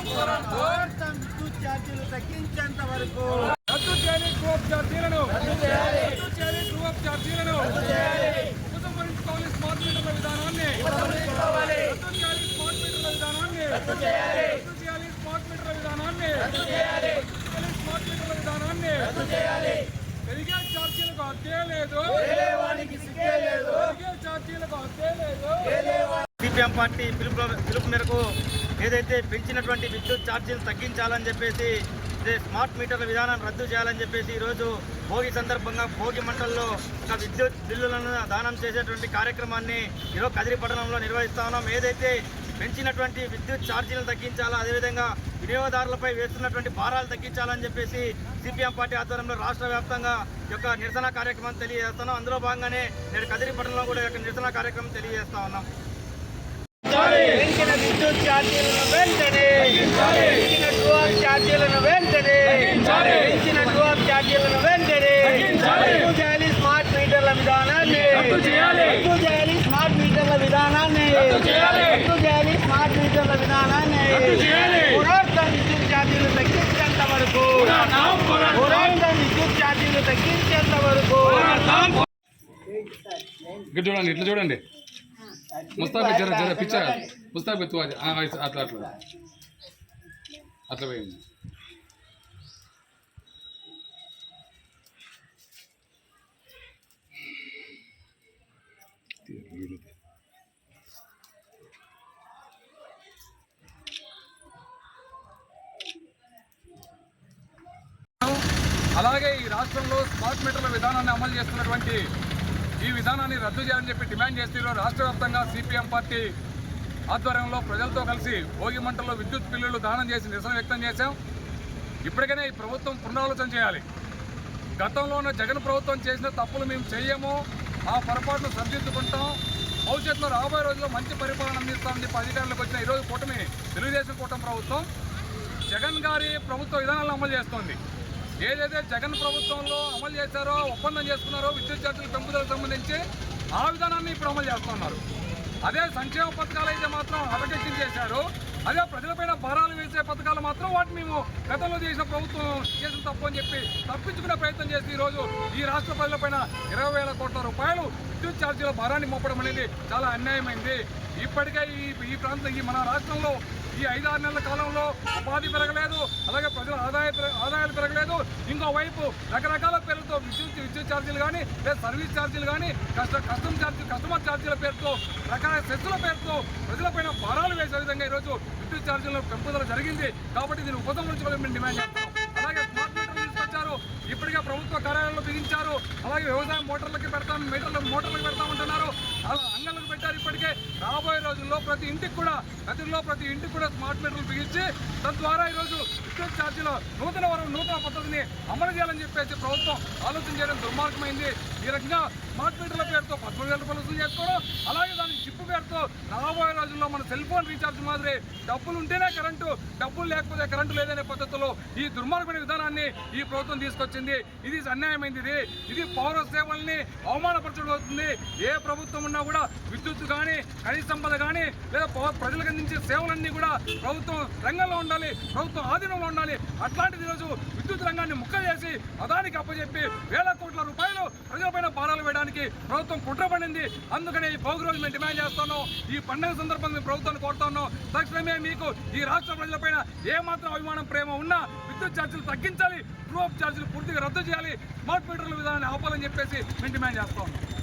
విద్యుత్ ఛార్జీలు తగ్గించేంత వరకు రద్దు చేయాలి ట్రూప్ ఛార్జీలను రద్దు చేయాలి. రద్దు చేయాలి ట్రూప్ ఛార్జీలను రద్దు చేయాలి. ఉపసంహరించుకోవాలి స్మార్ట్ మీటర్ల విధానాన్ని ఉపసంహరించుకోవాలి. రద్దు చేయాలి స్మార్ట్ మీటర్ల విధానాన్ని రద్దు చేయాలి. రద్దు చేయాలి స్మార్ట్ మీటర్ల విధానాన్ని రద్దు చేయాలి. రద్దు చేయాలి స్మార్ట్ మీటర్ల విధానాన్ని రద్దు చేయాలి పెరిగే ఛార్జీలకు లేదు పెరిగే ఛార్జీలకు లేదు సిపిఎం పార్టీ పిలుపు పిలుపు మేరకు ఏదైతే పెంచినటువంటి విద్యుత్ ఛార్జీలు తగ్గించాలని చెప్పేసి స్మార్ట్ మీటర్ల విధానాన్ని రద్దు చేయాలని చెప్పేసి ఈరోజు భోగి సందర్భంగా భోగి మంటల్లో ఒక విద్యుత్ బిల్లులను దానం చేసేటువంటి కార్యక్రమాన్ని ఈరోజు కదిరి పట్టణంలో నిర్వహిస్తా ఉన్నాం. ఏదైతే పెంచినటువంటి విద్యుత్ ఛార్జీలను తగ్గించాలా అదేవిధంగా వినియోగదారులపై వేస్తున్నటువంటి భారాలు తగ్గించాలని చెప్పేసి సిపిఎం పార్టీ ఆధ్వర్యంలో రాష్ట్ర వ్యాప్తంగా యొక్క నిరసన కార్యక్రమం తెలియజేస్తున్నాం. అందులో భాగంగానే నేను కదిరి పట్టణంలో కూడా యొక్క నిరసన కార్యక్రమం తెలియజేస్తా ఉన్నాం. ఛార్జీలను వెంటనే పెంచిన డ్రోన్ ఛార్జీలను వెంటనే పెంచిన డ్రోన్ ఛార్జీలను వెంటనే రద్దు చేయాలి స్మార్ట్ మీటర్ల విధానాన్ని. రద్దు చేయాలి. స్మార్ట్ మీటర్ల విధానాన్ని. రద్దు చేయాలి. స్మార్ట్ మీటర్ల విధానాన్ని. పోరాడతాం విద్యుత్ ఛార్జీలు తగ్గించేంత వరకు. పోరాడతాం విద్యుత్ ఛార్జీలు తగ్గించేంత వరకు. చూడండి ఇట్లా చూడండి. ముస్తాబి జర జర పిచ్చ ముస్తాబి ఎత్తు అది. ఆ, ఆ, అట్లా అట్లా అట్లా పోయింది అలాగే ఈ రాష్ట్రంలో స్మార్ట్ మీటర్ల విధానాన్ని అమలు చేస్తున్నటువంటి ఈ విధానాన్ని రద్దు చేయాలని చెప్పి డిమాండ్ చేస్తూ రాష్ట్ర వ్యాప్తంగా సిపిఎం పార్టీ ఆధ్వర్యంలో ప్రజలతో కలిసి భోగి మంటల్లో విద్యుత్ బిల్లులు దానం చేసి నిరసన వ్యక్తం చేశాం. ఇప్పటికైనా ఈ ప్రభుత్వం పునరాలోచన చేయాలి. గతంలో ఉన్న జగన్ ప్రభుత్వం చేసిన తప్పులు మేము చేయము. ఆ పొరపాటును సరిదిద్దుకుంటాం. భవిష్యత్తులో రాబోయే రోజుల్లో మంచి పరిపాలన అందిస్తామని చెప్పి అధికారులకు వచ్చిన ఈరోజు కూటమి తెలుగుదేశం కూటమి ప్రభుత్వం జగన్ గారి ప్రభుత్వ విధానాలను అమలు చేస్తోంది. ఏదైతే జగన్ ప్రభుత్వంలో అమలు చేశారో ఒప్పందం చేసుకున్నారో విద్యుత్ ఛార్జీల పెంపుదలకు సంబంధించి ఆ విధానాన్ని ఇప్పుడు అమలు చేస్తున్నారు అదే సంక్షేమ పథకాలు అయితే మాత్రం అటకెక్కించేశారు అదే ప్రజలపైన భారాలు వేసే పథకాలు మాత్రం వాటిని మేము గతంలో చేసిన ప్రభుత్వం చేసిన తప్పు అని చెప్పి తప్పించుకునే ప్రయత్నం చేసి ఈరోజు ఈ రాష్ట్ర ప్రజలపైన ఇరవై వేల కోట్ల రూపాయలు విద్యుత్ ఛార్జీల భారాన్ని మోపడం అనేది చాలా అన్యాయమైంది. ఇప్పటికే ఈ ఈ ప్రాంతం ఈ మన రాష్ట్రంలో ఈ ఐదారు నెలల కాలంలో ఉపాధి పెరగలేదు అలాగే ప్రజల ఆదాయ ఆదాయాలు పెరగలేదు. ఇంకోవైపు రకరకాల పేర్లతో విద్యుత్ విద్యుత్ ఛార్జీలు కానీ లేదా సర్వీస్ ఛార్జీలు కానీ కష్ట కస్టమ్ ఛార్జీ కస్టమర్ ఛార్జీల పేరుతో రకరకాల సెస్సుల పేరుతో ప్రజలపైన భారాలు వేసే విధంగా ఈరోజు విద్యుత్ ఛార్జీలను పెంపుదల జరిగింది. కాబట్టి దీన్ని ఉపసంహరించుకోవాలని మేము డిమాండ్ చేస్తాం అలాగే స్మార్ట్ మీటర్లు తీసుకొచ్చారు. ఇప్పటికే ప్రభుత్వ కార్యాలయంలో బిగించారు. అలాగే వ్యవసాయ మోటార్లకి పెడతాం మీటర్లు మోటార్లకు పెడతామంటున్నారు అలా అంగళ్ళకు పెట్టారు ఇప్పటికే. రాబోయే రోజుల్లో ప్రతి ఇంటికి కూడా గతంలో ప్రతి ఇంటికి కూడా స్మార్ట్ మీటర్లు బిగించి తద్వారా ఈరోజు విద్యుత్ ఛార్జీలో నూతన వరం నూతన పద్ధతిని అమలు చేయాలని చెప్పేసి ప్రభుత్వం ఆలోచన చేయడం దుర్మార్గమైంది. ఈ రకంగా స్మార్ట్ మీటర్ల పేరుతో పదమూడు వేల రూపాయలు వసూలు చేసుకోవడం అలాగే దాని చిప్పు పేరుతో రాబోయే రోజుల్లో మన సెల్ ఫోన్ రీఛార్జ్ మాదిరి డబ్బులు ఉంటేనే కరెంటు డబ్బులు లేకపోతే కరెంటు లేదనే పద్ధతిలో ఈ దుర్మార్గమైన విధానాన్ని ఈ ప్రభుత్వం తీసుకొచ్చింది. ఇది అన్యాయమైంది ఇది. ఇది పౌర సేవల్ని అవమానపరచడం అవుతుంది. ఏ ప్రభుత్వం ఉన్నా కూడా విద్యుత్ కానీ కనీస సంపద కానీ లేదా ప్రజలకు అందించే సేవలన్నీ కూడా ప్రభుత్వం రంగంలో ఉండాలి ప్రభుత్వం ఆధీనంలో ఉండాలి. అట్లాంటిది ఈరోజు విద్యుత్ రంగాన్ని ముక్క చేసి అదానికి అప్పచెప్పి వేల కోట్ల రూపాయలు ప్రజలపైన భారాలు వేయడానికి ప్రభుత్వం కుట్రపడింది. అందుకనే ఈ భోగి రోజు మేము డిమాండ్ చేస్తున్నాం ఈ పండుగ సందర్భంగా ప్రభుత్వాన్ని కోరుతున్నాం తక్షణమే మీకు ఈ రాష్ట్ర ప్రజలపైన ఏమాత్రం అభిమానం ప్రేమ ఉన్నా విద్యుత్ ఛార్జీలు తగ్గించాలి గ్రూప్ ఛార్జీలు పూర్తిగా రద్దు చేయాలి స్మార్ట్ మీటర్ల విధానాన్ని ఆపాలని చెప్పేసి మేము డిమాండ్ చేస్తా ఉన్నాం.